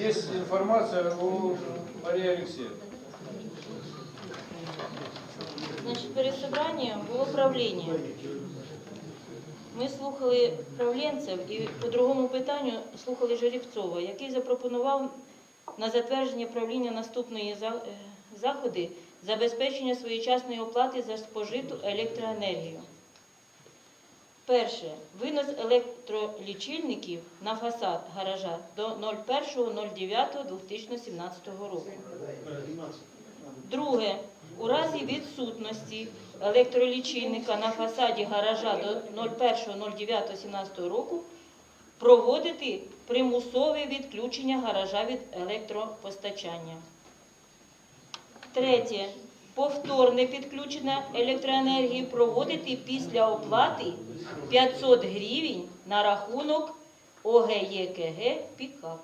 есть информация у Марии Алексеевны. Значить, перед собранням було правління. Ми слухали правлінців і по другому питанню слухали Жеребцова, який запропонував на затвердження правління наступної е, заходи забезпечення своєчасної оплати за спожиту електроенергію. Перше. Винос електролічильників на фасад гаража до 01.09.2017 року. Друге. У разі відсутності електролічильника на фасаді гаража до 01.09.17 року проводити примусове відключення гаража від електропостачання. Третє. Повторне підключення електроенергії проводити після оплати 500 гривень на рахунок ОГЄКГ «Пікап».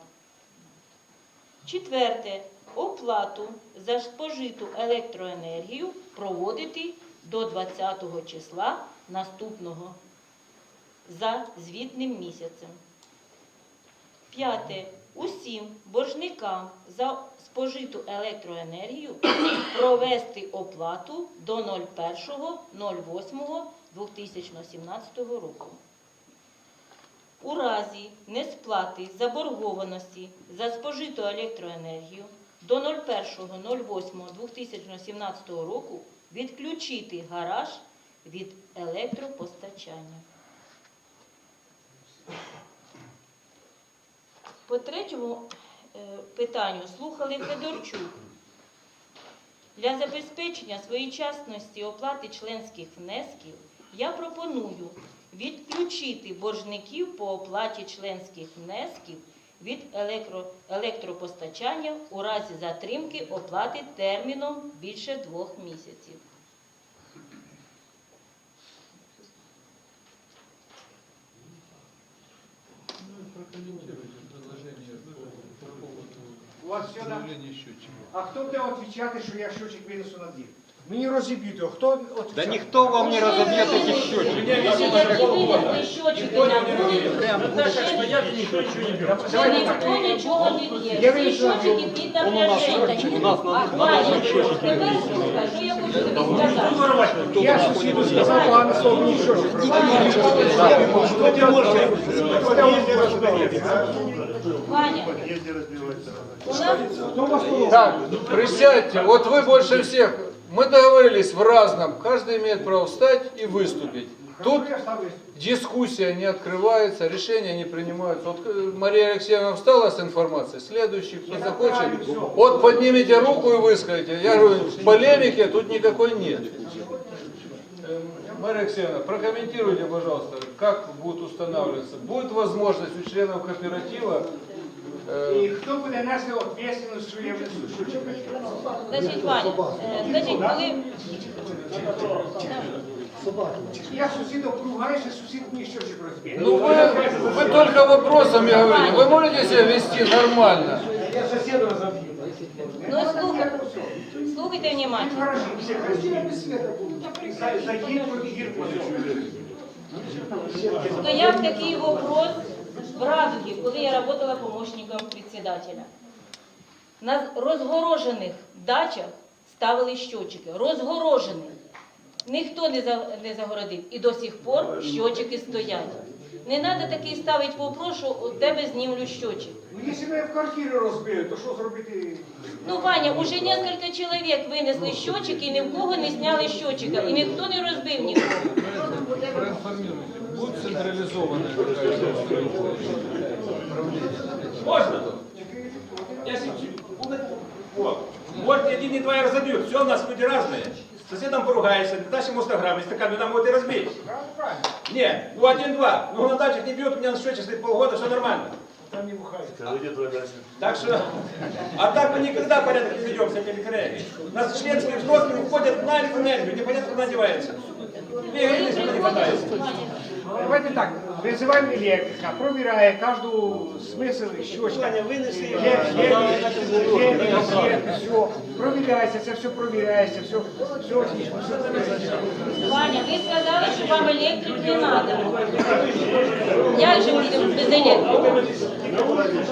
Четверте. Оплату за спожиту електроенергію проводити до 20 числа наступного за звітним місяцем. П'яте. Усім боржникам за спожиту електроенергію провести оплату до 01.08.2017 року. У разі несплати заборгованості за спожиту електроенергію до 01.08.2017 року відключити гараж від електропостачання. По третьому е, питанню слухали Федорчук. Для забезпечення своєчасності оплати членських внесків я пропоную відключити боржників по оплаті членських внесків від електро, електропостачання у разі затримки оплати терміном більше двох місяців. Прокомментируйте У вас все на... установления счетчиков. А хто буде відповідати, що я щочик винесу на двір? Мені розіб'ють його. Хто відповідає? Да никто вам не разобьет эти счетчики. Якщо винесли щочики на вулицю, то ніхто нічого не б'є. Я Всі вирішила, щочики під напряженням. А Ваня, тепер слухай, що я хочу тобі сказати. Я сусіду сказав, погано слово, мені щочик розбив. Хто ти може? Хто ти розбив? Ваня, у нас Хто вас поломав? Так, присядьте. Вот вы больше всех. мы договорились в разном. Каждый имеет право встать и выступить. Тут дискуссия не открывается, решения не принимаются. Вот э, Мария Алексеевна встала с информацией. Следующий, кто захочет, вот поднимите руку и выскажите. Я говорю, полемики тут никакой нет. Э, Мария Алексеевна, прокомментируйте, пожалуйста, как будет устанавливаться. Будет возможность у членов кооператива І хто буде нести відповідальність, що я винесу щочик? Значить, Ваня, е, значить, коли Я сусідом ругаюся, сусід мені щочик розбив. Ну вы, вы только вопросами говорите. Вы можете себя вести нормально? Я сусіду розоб'ю. ну слухайте, слухайте Він внимательно. гаражі всі красиві. Заїдь проти гірку. Стояв такий вопрос в Радуге, коли я працювала помощником председателя. На розгорожених дачах ставили щочики. Розгорожених. Ніхто не за- не загородив. І до сих пор щочики стоять. Не треба такий ставити вопрос, що у тебе знімлю щочик. Ну, якщо мене в квартиру розбили, то що зробити? Ну, Ваня, уже несколько чоловік винесли щочики і ні в кого не зняли щочика. І ніхто не розбив нікого. Проинформируйте. Будет централизованная какая-то Можно? Я сейчас. Вот. Может, один и два и разобьют. Все, у нас люди разные. С соседом поругаешься, дашь ему 100 грамм, если там вот и разбить. Нет, ну один-два. Ну на дачах не бьют, у меня на счете стоит полгода, все нормально. Там не бухають. Так что, а так мы никогда порядок не ведем с этими. У нас членские взносы уходят на электроэнергию, непонятно куда девается. Две гривны сюда не хватает. Давайте так, Визиваємо електрика, провіряє кожну смисл щочка. Є, є, є, є, є, все. Провіряється, це все провіряється, все, все отлично, все провіряється. Ваня, ви сказали, що вам електрик не треба. Як же будемо без електрики?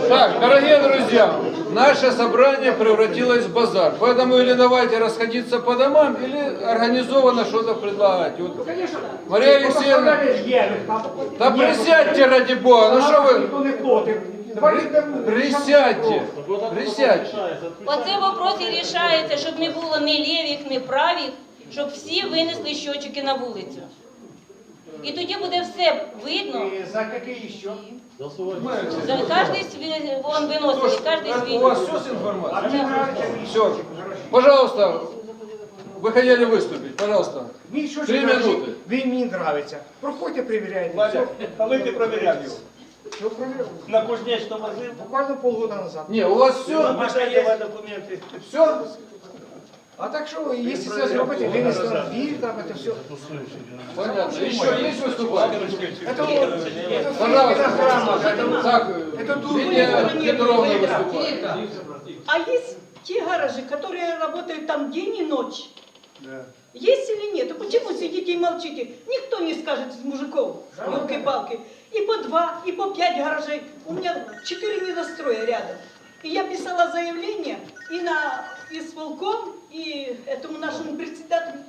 Так, дорогие друзья, наше собрание превратилось в базар. Поэтому или давайте расходиться по домам, или организованно что-то предлагать. Вот, Конечно, Мария Алексеевна, є, там, да є, присядьте ради Бога, ну что вы, Ніхто не платив. Присядьте, присядьте. Оце вопрос і рішається, щоб не було ні лівих, ні правих, щоб всі винесли щочики на вулицю. І тоді буде все видно. І За який ще? За кожний свій вон виносили, кожний свій. У вас все нравиться мій Все. Пожалуйста, вы хотели выступить, пожалуйста. Мій щочик Три хороший, минути. Він мені нравиться. Проходьте, перевіряйте. Валя, Все, коли ти провіряв його? все провіряв. На кузнечному возив? Буквально полгода назад. Не, у вас все, Давай документи. все. А так що, якщо це зробити, винести на двір, там це все. Понятно. Еще есть выступать? Это, это, Пожалуйста. это, Так, Это дурные Лидия Петровна выступает. А есть те гаражи, которые работают там день и ночь? Есть или нет? И почему сидите и молчите? Никто не скажет из мужиков, елки-палки. И по два, и по пять гаражей. У меня четыре недостроя рядом. И я писала заявление и на исполком, и этому нашему председателю.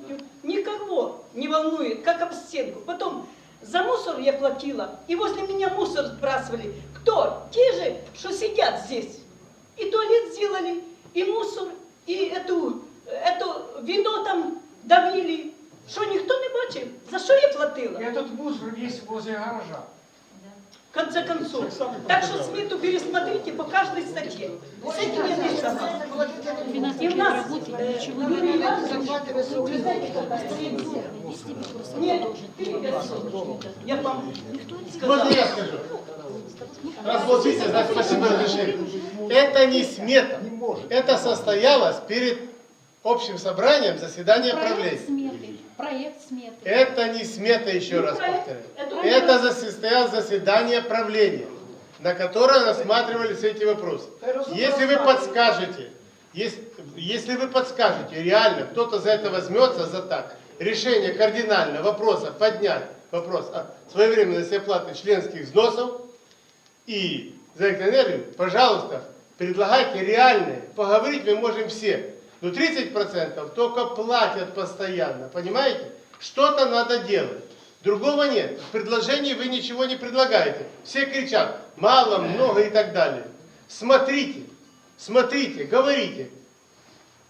Никого не волнует, как об стенку. Потом за мусор я платила, и возле меня мусор сбрасывали. Кто? Те же, что сидят здесь. И туалет сделали, и мусор, и эту, это вино там давили. Що ніхто не бачив? За що я платила? Этот мусор есть возле гаража. В конце концов. Так что смету пересмотрите по каждой статье. С этим я не согласна. И у нас Нет, я вам сказала. Можно я скажу? Раз вот видите, значит, спасибо. Это не смета. Это состоялось перед общим собранием заседания правления. сметы. Проект сметы. Это не смета, еще раз повторяю. Это Это состоялось заседание правления, на которое рассматривались эти вопросы. Если вы подскажете, если, если вы подскажете, реально, кто-то за это возьмется, за так, решение кардинально вопроса поднять вопрос о своевременности оплаты членских взносов и за электроэнергию, пожалуйста, предлагайте реальные. Поговорить мы можем все. Но 30% только платят постоянно, понимаете? Что-то надо делать. Другого нет. В предложении вы ничего не предлагаете. Все кричат, мало, много и так далее. Смотрите, смотрите, говорите.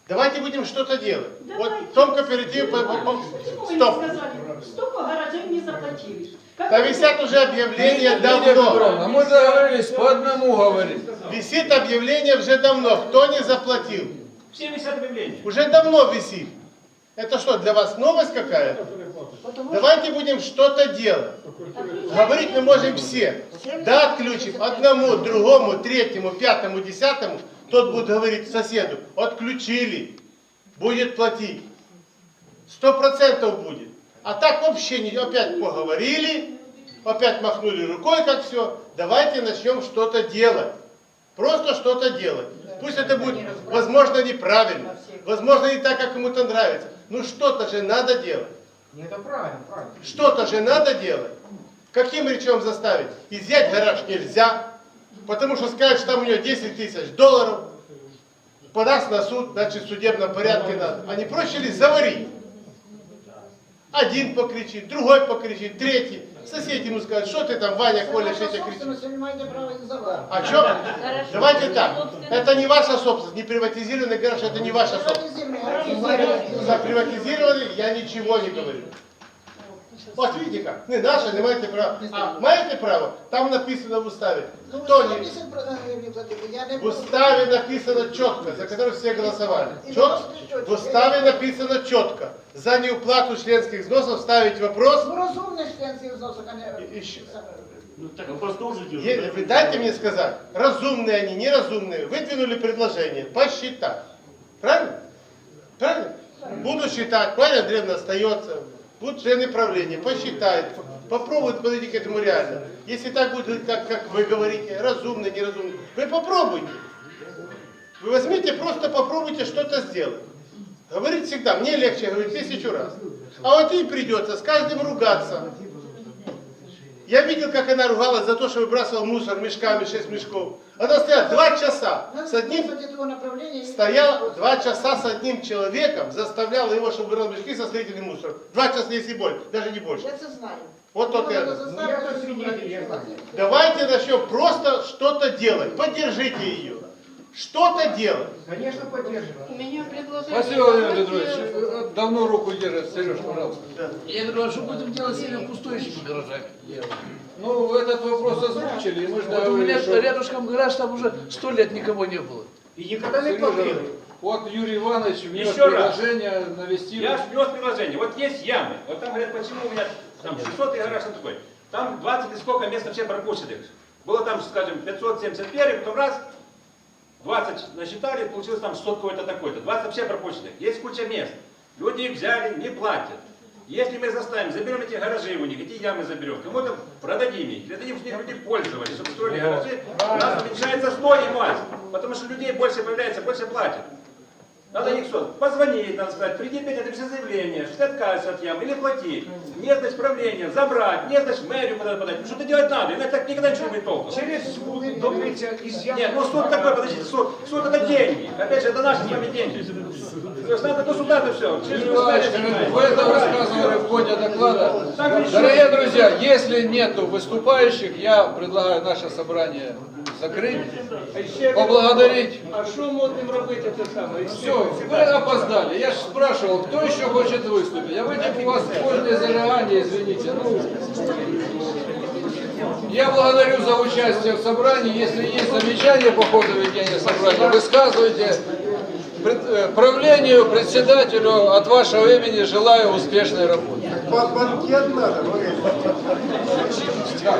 Давайте будем что-то делать. Вот в том кооперативе... по- по- по- Почему вы не Стоп. сказали? Столько гаражей не заплатили. Как Да висят уже объявления давно. Петровна, мы договорились по одному говорить. Висит объявление уже давно. Кто не заплатил? Всі висять об'явлення. Уже давно висит. Это что, для вас новость какая-то? Давайте будем что-то делать. Говорить мы можем все. Да, отключим одному, другому, третьему, пятому, десятому. Тот будет говорить соседу, отключили, будет платить. Сто процентов будет. А так вообще не, опять поговорили, опять махнули рукой, как все. Давайте начнем что-то делать. Просто что-то делать. Пусть это будет, возможно, неправильно, возможно, не так, как кому-то нравится. Но что-то же надо делать. Не, это правильно, правильно. Что-то же надо делать. Каким речом заставить? Изъять гараж нельзя, потому что скажет, что там у него 10 тысяч долларов, подаст на суд, значит в судебном порядке надо. А не проще ли заварить? Один покричит, другой покричит, третий. Соседи ему скажут, что ты там, Ваня, Коля, что ты кричишь? О чем? Хорошо. Давайте так. Это не ваша собственность, не приватизированный гараж, это не ваша собственность. За приватизированный я ничего не говорю. Вот видите как, не наше, не маєте права. А маєте право? Там написано в уставе. Кто не... В уставе написано четко, за который все голосовали. Четко. В уставе написано четко. За неуплату членских взносов ставить вопрос. Ну, розумний член цих зносок, а не... И- еще. Е- Вы дайте мне сказать, разумные они, неразумные, выдвинули предложение посчитать. Правильно? Правильно? Буду считать, Павел Андреевна остается, будут члены правления, посчитают, Попробуйте подойти к этому реально. Если так будет, как, как вы говорите, разумно, неразумно, вы попробуйте. Вы возьмите, просто попробуйте что-то сделать. Говорить всегда, мне легче говорить тысячу раз. А вот ей придется с каждым ругаться. Я видел, как она ругалась за то, что выбрасывал мусор мешками, 6 мешков. Она стояла два часа с одним Надо этого направления. Стоял два часа с одним человеком, заставлял его, чтобы убирал мешки со строительным мусором. Два часа, если больше, даже не больше. Я это знаю. Вот заставить Я. Давайте начнем просто что-то делать. Поддержите ее. Что-то делать. Конечно, поддерживаю. У меня предложение. Спасибо, Владимир Петрович. Давно руку держит. Сереж, пожалуйста. Я говорю, а что будем делать с этими пустующими гаражами? Ну, этот вопрос озвучили, и мы же Вот у меня что... рядышком гараж, там уже сто лет никого не было. И никогда не платили. вот Юрий Иванович внес Еще раз. предложение навести... Я внес предложение. Вот есть ямы. Вот там говорят, почему у меня там 600 гараж там такой. Там 20 и сколько мест вообще пропущенных. Было там, скажем, 570 перьев, потом раз, 20 насчитали, получилось там 600 какой-то такой-то. 20 вообще пропущенных. Есть куча мест. Люди взяли, не платят. Если мы заставим, заберем эти гаражи у них, эти ямы заберем, кому-то продадим их, или дадим, чтобы люди пользовались, чтобы строили гаражи, у нас уменьшается стоимость, потому что людей больше появляется, больше платят. Надо их что? Позвонить, надо сказать, приди Петя, напиши заявление, что ты отказываешься от ям, или плати. Нет, значит, правление, забрать, нет, значит, мэрию куда-то подать. Ну, что-то делать надо, иначе так никогда ничего не будет толку. Через суд добиться из Нет, ну суд такой, подождите, суд, суд это деньги. Опять же, это наши с вами деньги. То есть надо до суда это все. Через вы это высказывали в ходе доклада. Дорогие друзья, если нету выступающих, я предлагаю наше собрание закрыть, поблагодарить. А що модним робити те саме? Все, вы опоздали. Я же спрашивал, кто еще хочет выступить. Я выйдем у вас позднее зажигание, извините. Ну, я благодарю за участие в собрании. Если есть замечания по ходу ведения собрания, высказывайте. Пред- э, Правлению, председателю от вашего имени желаю успешной работы. Под банкет надо, Да,